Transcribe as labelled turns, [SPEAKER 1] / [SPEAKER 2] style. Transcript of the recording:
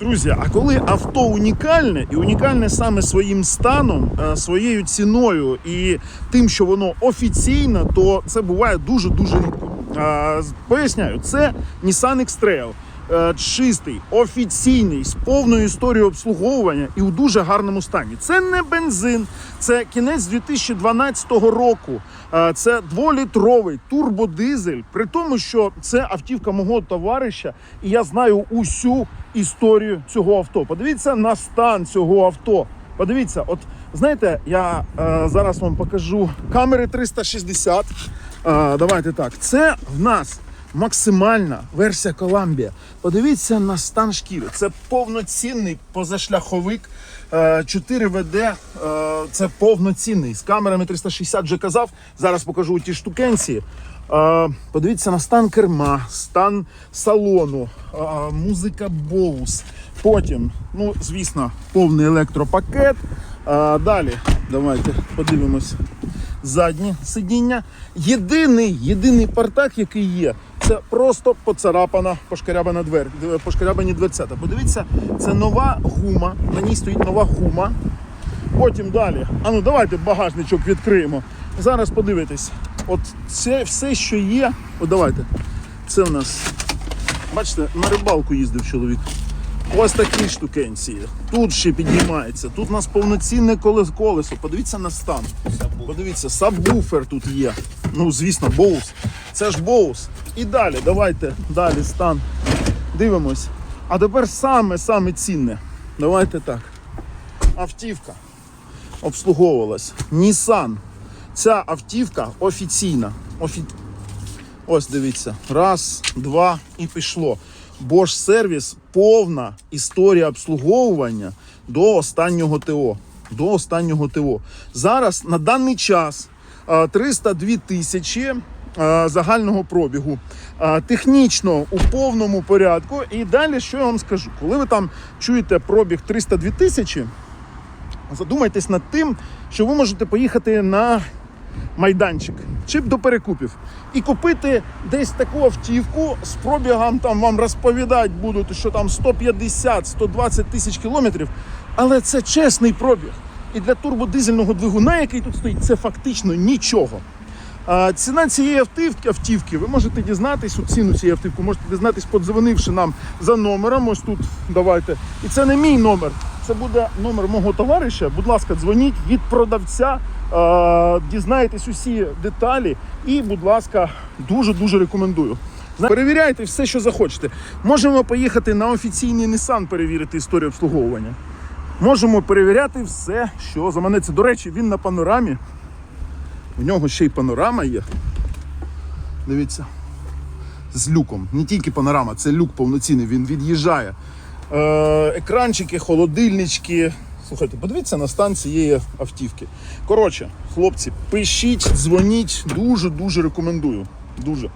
[SPEAKER 1] Друзі, а коли авто унікальне, і унікальне саме своїм станом, е, своєю ціною і тим, що воно офіційне, то це буває дуже-дуже рідко. Поясняю, це Nissan X-Trail. е, Чистий, офіційний, з повною історією обслуговування і у дуже гарному стані. Це не бензин, це кінець 2012 року. Е, Це дволітровий турбодизель. При тому, що це автівка мого товариша, і я знаю усю історію цього авто. Подивіться на стан цього авто. Подивіться, от знаєте, я е, зараз вам покажу камери 360. Е, давайте так. Це в нас максимальна версія Columbia. Подивіться на стан шкіри. Це повноцінний позашляховик. е, 4 ВД. е, Це повноцінний. З камерами 360 вже казав. Зараз покажу ті штукенці. Е, Подивіться на стан керма, стан салону, е, музика Bose. Потім, ну, звісно, повний електропакет. Е, Далі, давайте подивимось заднє сидіння. Єдиний, єдиний партак, який є, це просто поцарапана, пошкарябана двер, пошкарябані дверцята. Подивіться, це нова гума. На ній стоїть нова гума. Потім далі. А ну давайте багажничок відкриємо. Зараз подивитесь. От це все, що є. От давайте. Це у нас. Бачите, на рибалку їздив чоловік. Ось такі штукенці. Тут ще піднімається. Тут у нас повноцінне колесо. Подивіться на стан. Подивіться, сабвуфер тут є. Ну, звісно, боус. Це ж боус. І далі, давайте далі стан. Дивимось. А тепер саме саме цінне. Давайте так. Автівка обслуговувалась. Nissan. Ця автівка офіційна. Офі... Ось дивіться. Раз, два і пішло. Bosch сервіс повна історія обслуговування до останнього ТО. До останнього ТО. Зараз на даний час 302 тисячі загального пробігу. Технічно у повному порядку. І далі що я вам скажу? Коли ви там чуєте пробіг 302 тисячі, задумайтесь над тим, що ви можете поїхати на майданчик чи до перекупів і купити десь таку автівку з пробігом, там вам розповідати будуть, що там 150-120 тисяч кілометрів, але це чесний пробіг. І для турбодизельного двигуна, який тут стоїть, це фактично нічого. Ціна цієї автівки, ви можете дізнатись, у ціну цієї автівки, можете дізнатись, подзвонивши нам за номером. Ось тут давайте. І це не мій номер, це буде номер мого товариша. Будь ласка, дзвоніть від продавця, а, дізнаєтесь усі деталі. І, будь ласка, дуже-дуже рекомендую. Перевіряйте все, що захочете. Можемо поїхати на офіційний Nissan перевірити історію обслуговування. Можемо перевіряти все, що заманеться. До речі, він на панорамі. У нього ще й панорама є. Дивіться. З люком. Не тільки панорама, це люк повноцінний, він від'їжджає. Е, екранчики, холодильнички. Слухайте, подивіться на стан цієї автівки. Коротше, хлопці, пишіть, дзвоніть, дуже-дуже рекомендую. Дуже.